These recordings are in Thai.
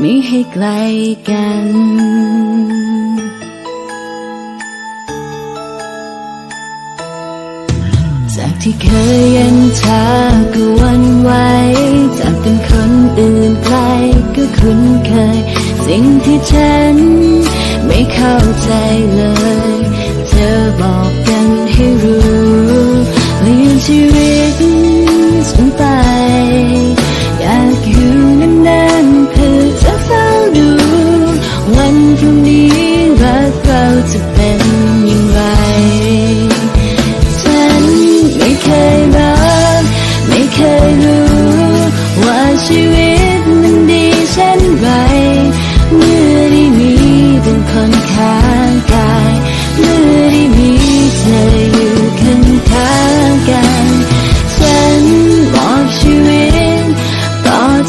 มิให้ไกลกัน จากที่เคยเย็นชาก็วันไหวจากเป็นคนอื่นใครก็คุ้นเคย สิ่งที่ฉันไม่เข้าใจเลย เธอบอกกันให้รู้ว่ายังชีวิต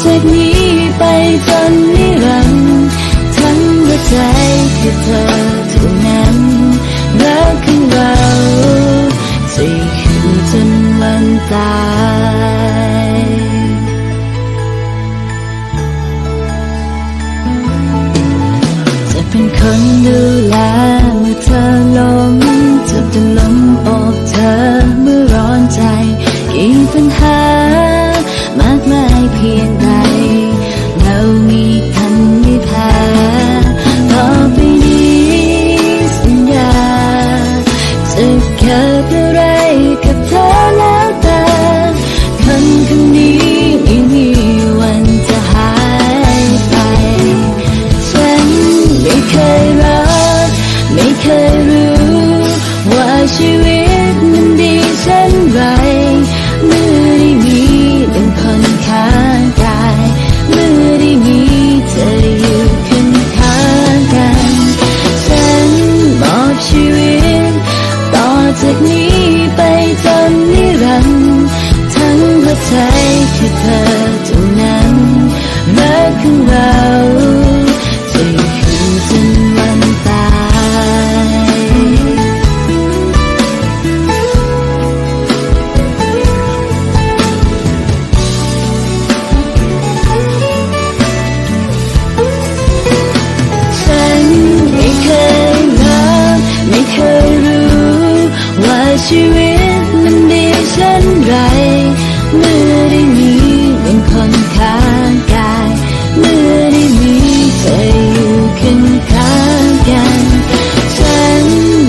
จากนี้ไปจนนิรันดร์ทั้งหัวใจคือเธอเท่านั้นรักของเราจะอยู่จนวันตายจะเป็นคนดูแลเมื่อเธอล ชีวิตมันดีเช่นไร เมื่อได้มีเป็นคนข้างกาย เมื่อได้มีเธออยู่ข้างข้างกัน ฉันมอบชีวิต ต่อจากนี้ ชีวิตมันดีเช่นไร เมื่อได้มีเป็นคนข้างกาย เมื่อได้มีเธออยู่ข้างข้างกัน ฉัน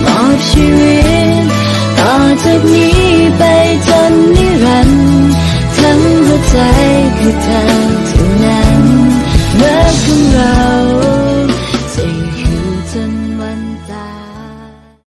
มอบชีวิตต่อจากนี้ไปจนนิรันดร์ทั้งหัวใจคือเธอ